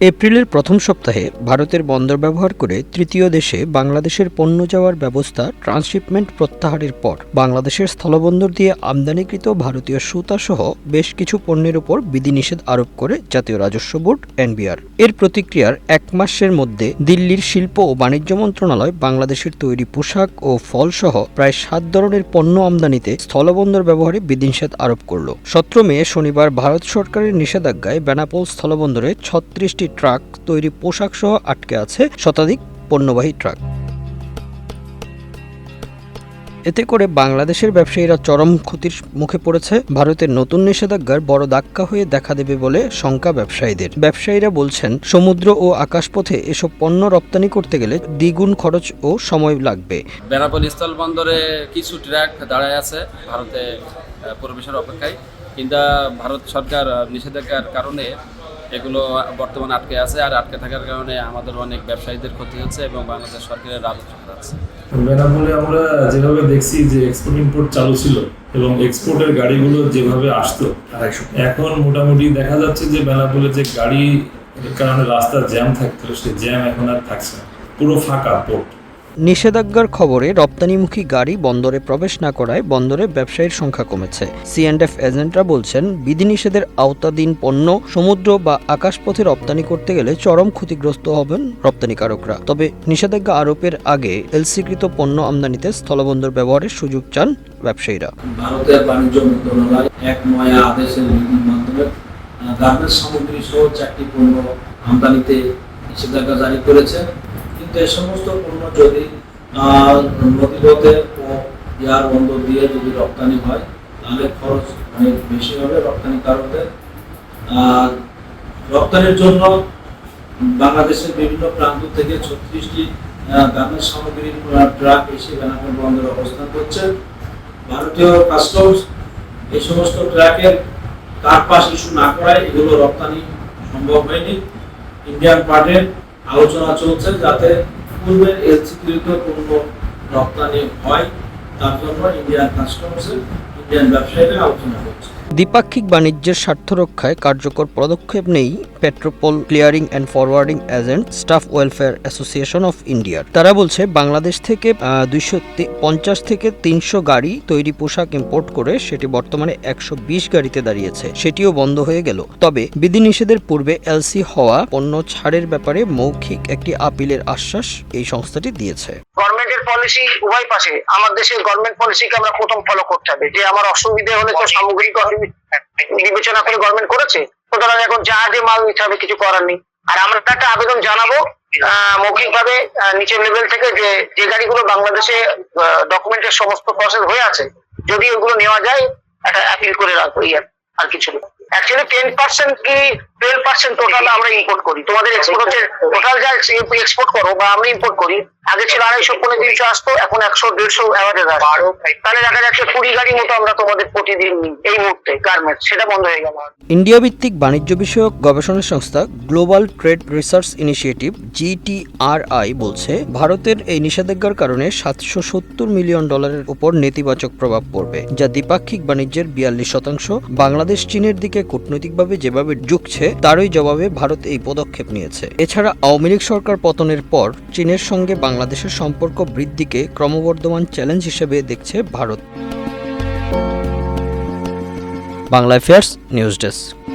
এপ্রিলের প্রথম সপ্তাহে ভারতের বন্দর ব্যবহার করে তৃতীয় দেশে বাংলাদেশের পণ্য যাওয়ার ব্যবস্থা ট্রান্সশিপমেন্ট প্রত্যাহারের পর বাংলাদেশের স্থলবন্দর দিয়ে আমদানিকৃত ভারতীয় সুতাসহ বেশ কিছু পণ্যের উপর বিধিনিষেধ আরোপ করে জাতীয় রাজস্ব বোর্ড, এনবিআর। এর প্রতিক্রিয়ার এক মাসের মধ্যে দিল্লির শিল্প ও বাণিজ্য মন্ত্রণালয় বাংলাদেশের তৈরি পোশাক ও ফলসহ প্রায় সাত ধরনের পণ্য আমদানিতে স্থলবন্দর ব্যবহারে বিধিনিষেধ আরোপ করল। সতেরো মে শনিবার ভারত সরকারের নিষেধাজ্ঞায় বেনাপোল স্থলবন্দরে ছত্রিশটি ট্রাক তৈরি পোশাক সহ আটকে আছে শতাধিক পণ্যবাহী ট্রাক। এতে করে বাংলাদেশের ব্যবসায়ীরা চরম ক্ষতির মুখে পড়েছে। ভারতের নতুন নিষেধাজ্ঞার বড় ধাক্কা হয়ে দেখা দেবে বলে শঙ্কা ব্যবসায়ীদের। ব্যবসায়ীরা বলছেন, সমুদ্র ও আকাশপথে এসব পণ্য রপ্তানি করতে গেলে দ্বিগুণ খরচ ও সময় লাগবে। বেনাপোল স্থল বন্দরে কিছু ট্রাক দাঁড়ায় আছে ভারতে প্রবেশের অপেক্ষায়। কিন্তু ভারত সরকার নিষেধাজ্ঞার কারণে এগুলো বর্তমানে আটকে আছে আর আটকে থাকার কারণে আমাদের অনেক ব্যবসায়ীদের ক্ষতি হচ্ছে এবং বাংলাদেশ সরকারের রাজস্ব হারাচ্ছে বেনাপোলে আমরা যেভাবে দেখছি যে এক্সপোর্ট ইম্পোর্ট চালু ছিল এবং এক্সপোর্টের গাড়িগুলো যেভাবে আসতো এখন মোটামুটি দেখা যাচ্ছে যে বেনাপোলে যে গাড়ি কারণে রাস্তা জ্যাম থাকতো সেই জ্যাম এখন আর থাকছে না। পুরো ফাঁকা পোর্ট নিষেধাজ্ঞার খবরে রপ্তানিমুখী গাড়ি বন্দরে প্রবেশ না করায় বন্দরে ব্যবসায়ীর সংখ্যা কমেছে। সিএন্ডএফ এজেন্টরা বলছেন, বিধিনিষেধের আওতাধীন পণ্য, সমুদ্র বা আকাশপথে রপ্তানি করতে গেলে চরম ক্ষতিগ্রস্ত হবেন রপ্তানিকারকরা। তবে নিষেধাজ্ঞা আরোপের আগে এলসিকৃত পণ্য আমদানিতে স্থলবন্দর ব্যবহারের সুযোগ চান ব্যবসায়ীরা। ভারতের বাণিজ্য এক নয়া আদেশের মাধ্যমে গার্মেন্টস সামগ্রী সহ চারটি পণ্য আমদানিতে নিষেধাজ্ঞা জারি করেছে। কিন্তু এ সমস্ত পণ্য যদি নদীপথে ও এয়ার বন্দর দিয়ে যদি রপ্তানি হয়, তাহলে খরচ অনেক বেশি হবে রপ্তানিকারকদের রপ্তানির জন্য বাংলাদেশের বিভিন্ন প্রান্ত থেকে ছত্রিশটি গার্মেন্টস সামগ্রীর ট্রাক এসে বেনাপোল বন্দরে অবস্থান করছে। ভারতীয় কাস্টমস এই সমস্ত ট্রাকের কার পাস ইস্যু না করায় এগুলো রপ্তানি সম্ভব হয়নি। ইন্ডিয়ান পার্টের আলোচনা চলছে যাতে পূর্বের এলসিকৃত কোনো রপ্তানি হয় তার জন্য ইন্ডিয়ান কাস্টমসের ইন্ডিয়ান আলোচনা করছে। দ্বিপাক্ষিক বাণিজ্যের স্বার্থ রক্ষায় কার্যকর পদক্ষেপ নেই Petrapole clearing and forwarding agent staff welfare association of ইন্ডিয়ার তারা বলছে বাংলাদেশ থেকে দুইশো পঞ্চাশ থেকে তিনশো গাড়ি তৈরি পোশাক ইম্পোর্ট করে সেটি বর্তমানে একশো বিশ গাড়িতে দাঁড়িয়েছে। সেটিও বন্ধ হয়ে গেল। তবে বিধিনিষেধের পূর্বে এলসি হওয়া পণ্য ছাড়ের ব্যাপারে মৌখিক একটি আপিলের আশ্বাস এই সংস্থাটি দিয়েছে। গভর্নমেন্টের পলিসি উভয় পাশে। আমার দেশের গভর্নমেন্ট পলিসিকে আমরা প্রথম ফলো করতে হবে। যে আমার অসুবিধে হলে তো সামগ্রিক বিবেচনা করে গভর্নমেন্ট করেছে। সুতরাং এখন জাহাজে মাল নিতে হবে কিছু করার নেই। আর আমরা একটা আবেদন জানাব মৌখিক ভাবে নিচের লেভেল থেকে যে যে গাড়িগুলো বাংলাদেশে ডকুমেন্টের সমস্ত প্রসেস হয়ে আছে যদি ওগুলো নেওয়া যায় একটা অ্যাপিল করে রাখব এই আর আর কিছু না। অ্যাকচুয়ালি টেন পার্সেন্ট কি টুয়েলভ পার্সেন্ট টোটাল আমরা ইম্পোর্ট করি। তোমাদের এক্সপোর্ট হচ্ছে টোটাল যা এক্সপোর্ট করো বা আমরা ইম্পোর্ট করি আগে ছিল আড়াইশো পনেরো তিনশো আসতো এখন একশো দেড়শো অ্যাভারেজ তাহলে দেখা যাচ্ছে কুড়ি গাড়ি মতো আমরা তোমাদের প্রতিদিন নিই এই মুহূর্তে গার্মেন্টস সেটা বন্ধ হয়ে গেল। ইন্ডিয়া ভিত্তিক বাণিজ্য বিষয়ক গবেষণা সংস্থা Global Trade Research Initiative GTRI বলছে ভারতের এই নিষেধাজ্ঞার কারণে সাতশো সত্তর মিলিয়ন ডলারের উপর নেতিবাচক প্রভাব পড়বে যা দ্বিপাক্ষিক বাণিজ্যের বিয়াল্লিশ শতাংশ বাংলাদেশ চীনের দিকে কূটনৈতিকভাবে যেভাবে ঝুঁকছে তারই জবাবে ভারত এই পদক্ষেপ নিয়েছে। এছাড়া আওয়ামী লীগ সরকার পতনের পর চীনের সঙ্গে বাংলাদেশের সম্পর্ক বৃদ্ধিকে ক্রমবর্ধমান চ্যালেঞ্জ হিসেবে দেখছে Bharat. Bangla Affairs News Desk.